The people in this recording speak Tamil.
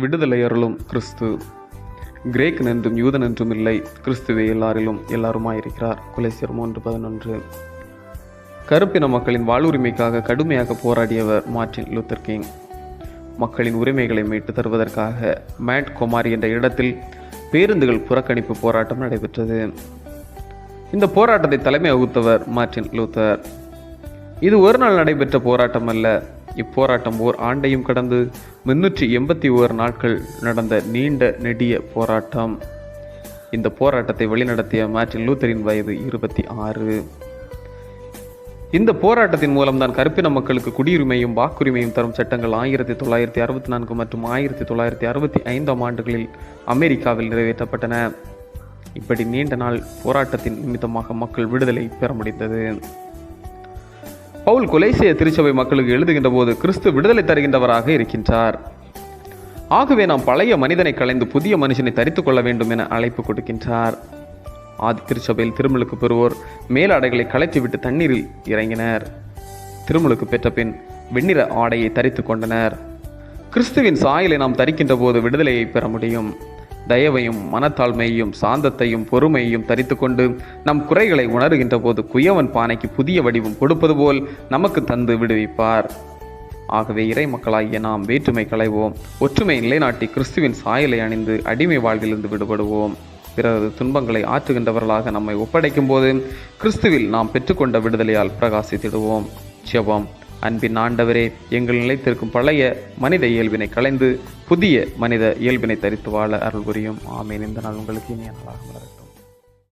விடுதலை அருளும் கிறிஸ்து. கிரேக்கன் என்றும் யூதன் என்றும் இல்லை. கிறிஸ்துவே எல்லாரிலும் எல்லாருமாயிருக்கிறார். குலேசியர் மூன்று பதினொன்று. கருப்பின மக்களின் வாழ்வுரிமைக்காக கடுமையாக போராடியவர் மார்ட்டின் லூத்தர் கிங். மக்களின் உரிமைகளை மீட்டு தருவதற்காக மேட் குமாரி என்ற இடத்தில் பேருந்துகள் புறக்கணிப்பு போராட்டம் நடைபெற்றது. இந்த போராட்டத்தை தலைமை வகுத்தவர் மார்ட்டின் லூத்தர். இது ஒரு நாள் நடைபெற்ற போராட்டம் அல்ல இப்போராட்டம் ஓர் ஆண்டையும் கடந்து முன்னூற்றி எண்பத்தி ஓரு நாட்கள் நடந்த நீண்ட நெடிய போராட்டம். இந்த போராட்டத்தை வழிநடத்திய மார்ட்டின் லூத்தரின் வயது இருபத்தி ஆறு. இந்த போராட்டத்தின் மூலம்தான் கருப்பின மக்களுக்கு குடியுரிமையும் வாக்குரிமையும் தரும் சட்டங்கள் ஆயிரத்தி தொள்ளாயிரத்தி அறுபத்தி நான்கு மற்றும் ஆயிரத்தி தொள்ளாயிரத்தி அறுபத்தி ஐந்தாம் ஆண்டுகளில் அமெரிக்காவில் நிறைவேற்றப்பட்டன. இப்படி நீண்ட நாள் போராட்டத்தின் நிமித்தமாக மக்கள் விடுதலை பெற முடிந்தது. பவுல் கொலைசெய திருச்சபை மக்களுக்கு எழுதுகின்ற போது கிறிஸ்து விடுதலை தருகின்றவராக இருக்கின்றார். ஆகவே நாம் பழைய மனிதனை களைந்து புதிய மனுஷனை தரித்துக் கொள்ள வேண்டும் என அழைப்பு கொடுக்கின்றார். ஆதி திருச்சபையில் திருமலுக்கு பெறுவோர் மேலாடைகளை களைத்துவிட்டு தண்ணீரில் இறங்கினர். திருமலுக்கு பெற்ற பின் வெண்ணிற ஆடையை தரித்து கொண்டனர். கிறிஸ்துவின் சாயலை நாம் தரிக்கின்ற போது விடுதலையை பெற முடியும். தயவையும் மனத்தாழ்மையையும் சாந்தத்தையும் பொறுமையையும் தரித்து கொண்டு நம் குறைகளை உணர்கின்ற போது குயவன் பானைக்கு புதிய வடிவம் கொடுப்பது போல் நமக்கு தந்து விடுவிப்பார். ஆகவே இறை மக்களாகிய நாம் வேற்றுமை களைவோம். ஒற்றுமை நிலைநாட்டி கிறிஸ்துவின் சாயலை அணிந்து அடிமை வாழ்விலிருந்து விடுபடுவோம். பிறரது துன்பங்களை ஆற்றுகின்றவர்களாக நம்மை ஒப்படைக்கும் போது கிறிஸ்துவில் நாம் பெற்றுக்கொண்ட விடுதலையால் பிரகாசித்திடுவோம். ஜெபம். அன்பின் ஆண்டவரே எங்கள் நிலைத்திருக்கும் பழைய மனித இயல்பினை களைந்து புதிய மனித இயல்பினை தரித்து வாழ அருள் புரியும் ஆமேன். இந்த நாள் உங்களுக்கு இனிய நாளாக